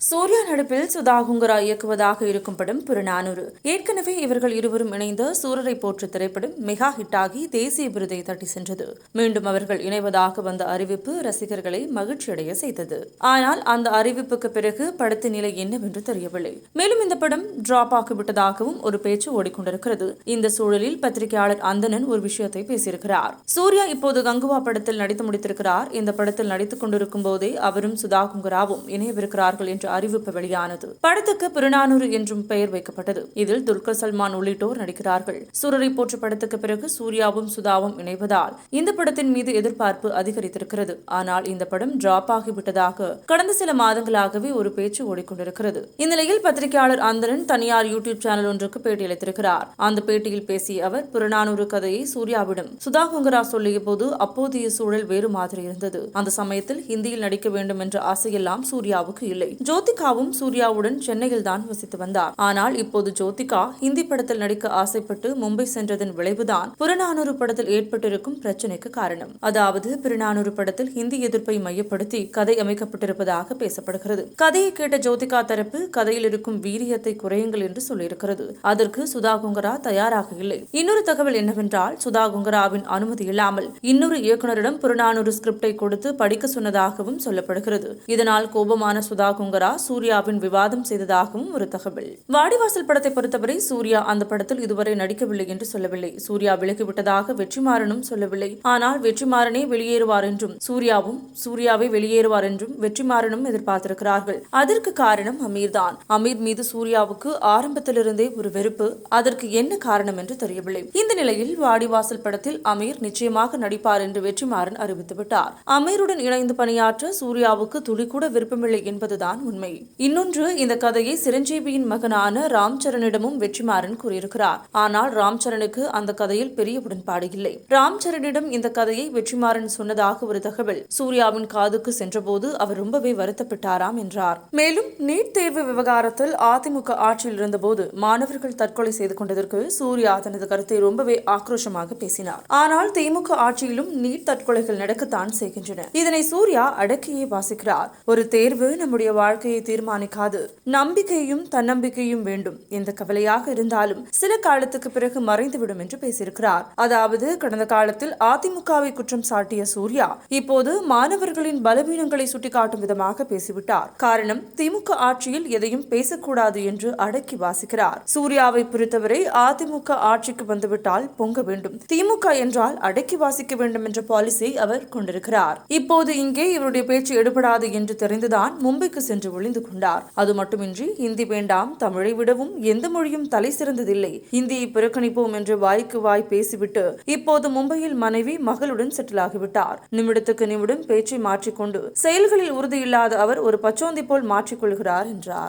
சூர்யா நடிப்பில் சுதா குங்குரா இயக்குவதாக இருக்கும் படம் புறநானூறு. ஏற்கனவே இவர்கள் இருவரும் இணைந்த சூரரை போற்று திரைப்படம் மெகா ஹிட்டாகி தேசிய விருதை தட்டி சென்றது. மீண்டும் அவர்கள் இணைவதாக வந்த அறிவிப்பு ரசிகர்களை மகிழ்ச்சியடைய செய்தது. ஆனால் அந்த அறிவிப்புக்கு பிறகு படத்தின் நிலை என்னவென்று தெரியவில்லை. மேலும் இந்த படம் டிராப் ஆகிவிட்டதாகவும் ஒரு பேச்சு ஓடிக்கொண்டிருக்கிறது. இந்த சூழலில் பத்திரிகையாளர் அந்தனன் ஒரு விஷயத்தை பேசியிருக்கிறார். சூர்யா இப்போது கங்குவா படத்தில் நடித்து முடித்திருக்கிறார். இந்த படத்தில் நடித்துக் கொண்டிருக்கும் போதே அவரும் சுதா குங்குராவும் இணையவிருக்கிறார்கள் என்று என்ற அறிவிப்பு வெளியானது. படத்துக்கு புறநானூறு என்றும் பெயர் வைக்கப்பட்டது. இதில் துல்கர் சல்மான் உள்ளிட்டோர் நடிக்கிறார்கள். சூரரை போற்று படத்துக்கு பிறகு சூர்யாவும் சுதாவும் இணைவதால் இந்த படத்தின் மீது எதிர்பார்ப்பு அதிகரித்திருக்கிறது. ஆனால் இந்த படம் டிராப் ஆகிவிட்டதாக கடந்த சில மாதங்களாகவே ஒரு பேச்சு ஓடிக்கொண்டிருக்கிறது. இந்நிலையில் பத்திரிகையாளர் அந்தரன் தனியார் யூடியூப் சேனல் ஒன்றுக்கு பேட்டியளித்திருக்கிறார். அந்த பேட்டியில் பேசிய அவர் புறநானூறு கதையை சூர்யாவிடம் சுதா குங்கரா சொல்லிய போது அப்போதைய சூழல் வேறு மாதிரி இருந்தது. அந்த சமயத்தில் ஹிந்தியில் நடிக்க வேண்டும் என்ற ஆசையெல்லாம் சூர்யாவுக்கு இல்லை. ஜோ ஜோதிகாவும் சூர்யாவுடன் சென்னையில் தான் வசித்து வந்தார். ஆனால் இப்போது ஜோதிகா ஹிந்தி படத்தில் நடிக்க ஆசைப்பட்டு மும்பை சென்றதன் விளைவுதான் புறநானூறு படத்தில் ஏற்பட்டிருக்கும் பிரச்சனைக்கு காரணம். அதாவது புறநானூறு படத்தில் ஹிந்தி எதிர்ப்பை மையப்படுத்தி கதை அமைக்கப்பட்டிருப்பதாக பேசப்படுகிறது. கதையை கேட்ட ஜோதிகா தரப்பு கதையில் இருக்கும் வீரியத்தை குறையுங்கள் என்று சொல்லியிருக்கிறது. அதற்கு சுதா குங்கரா தயாராக இல்லை. இன்னொரு தகவல் என்னவென்றால் சுதா குங்கராவின் அனுமதி இல்லாமல் இன்னொரு இயக்குனரிடம் புறநானூறு ஸ்கிரிப்டை கொடுத்து படிக்க சொன்னதாகவும் சொல்லப்படுகிறது. இதனால் கோபமான சுதா குங்கரா சூர்யாவின் விவாதம் செய்ததாகவும் ஒரு தகவல். வாடிவாசல் படத்தை பொறுத்தவரை சூர்யா அந்த படத்தில் இதுவரை நடிக்கவில்லை என்று சொல்லவில்லை. சூர்யா விலகிவிட்டதாக வெற்றிமாறனும் சொல்லவில்லை. ஆனால் வெற்றிமாறனே வெளியேறுவார் என்றும் சூர்யாவும் சூர்யாவை வெளியேறுவார் என்றும் வெற்றிமாறனும் எதிர்பார்த்திருக்கிறார்கள். அதற்கு காரணம் அமீர் தான் அமீர் மீது சூர்யாவுக்கு ஆரம்பத்திலிருந்தே ஒரு வெறுப்பு. அதற்கு என்ன காரணம் என்று தெரியவில்லை. இந்த நிலையில் வாடிவாசல் படத்தில் அமீர் நிச்சயமாக நடிப்பார் என்று வெற்றிமாறன் அறிவித்துவிட்டார். அமீருடன் இணைந்து பணியாற்ற சூர்யாவுக்கு துளி கூட விருப்பமில்லை என்பதுதான் உண்மை. இன்னொன்று இந்த கதையை சிரஞ்சீவியின் மகனான ராம் சரணிடமும் வெற்றிமாறன் கூறியிருக்கிறார். ஆனால் ராம் சரணுக்கு அந்த கதையில் பெரிய உடன்பாடு இல்லை. ராம் சரணிடம் இந்த கதையை வெற்றிமாறன் சொன்னதாக ஒரு தகவல். சூர்யாவின் காதுக்கு சென்றபோது அவர் ரொம்பவே வருத்தப்பட்டாராம் என்றார். மேலும் நீட் தேர்வு விவகாரத்தில் அதிமுக ஆட்சியில் இருந்தபோது மாணவர்கள் தற்கொலை செய்து கொண்டதற்கு சூர்யா தனது கருத்தை ரொம்பவே ஆக்ரோஷமாக பேசினார். ஆனால் திமுக ஆட்சியிலும் நீட் தற்கொலைகள் நடக்கத்தான் செய்கின்றன. இதனை சூர்யா அடக்கியே வாசிக்கிறார். ஒரு தேர்வு நம்முடைய வாழ்க்கை வாழ்க்கையை தீர்மானிக்காது. நம்பிக்கையும் தன்னம்பிக்கையும் வேண்டும். எந்த கவலையாக இருந்தாலும் சில காலத்துக்கு பிறகு மறைந்துவிடும் என்று பேசியிருக்கிறார். அதாவது கடந்த காலத்தில் அதிமுகவை குற்றம் சாட்டிய சூர்யா இப்போது மாணவர்களின் பலவீனங்களை சுட்டிக்காட்டும் விதமாக பேசிவிட்டார். காரணம் திமுக ஆட்சியில் எதையும் பேசக்கூடாது என்று அடக்கி வாசிக்கிறார். சூர்யாவை பொறுத்தவரை அதிமுக ஆட்சிக்கு வந்துவிட்டால் பொங்க வேண்டும். திமுக என்றால் அடக்கி வாசிக்க வேண்டும் என்ற பாலிசியை அவர் கொண்டிருக்கிறார். இப்போது இங்கே இவருடைய பேச்சு எடுபடாது என்று தெரிந்துதான் மும்பைக்கு சென்று ஒளிந்து கொண்டார். அது மட்டுமின்றி இந்தி வேண்டாம் தமிழை விடவும் எந்த மொழியும் தலை சிறந்ததில்லை. இந்தியை புறக்கணிப்போம் என்று வாய்க்கு வாய் பேசிவிட்டு இப்போது மும்பையில் மனைவி மகளுடன் செட்டில் ஆகிவிட்டார். நிமிடத்துக்கு நிமிடம் பேச்சை மாற்றிக்கொண்டு செயல்களில் உறுதியில்லாத அவர் ஒரு பச்சோந்தி போல் மாற்றிக்கொள்கிறார் என்றார்.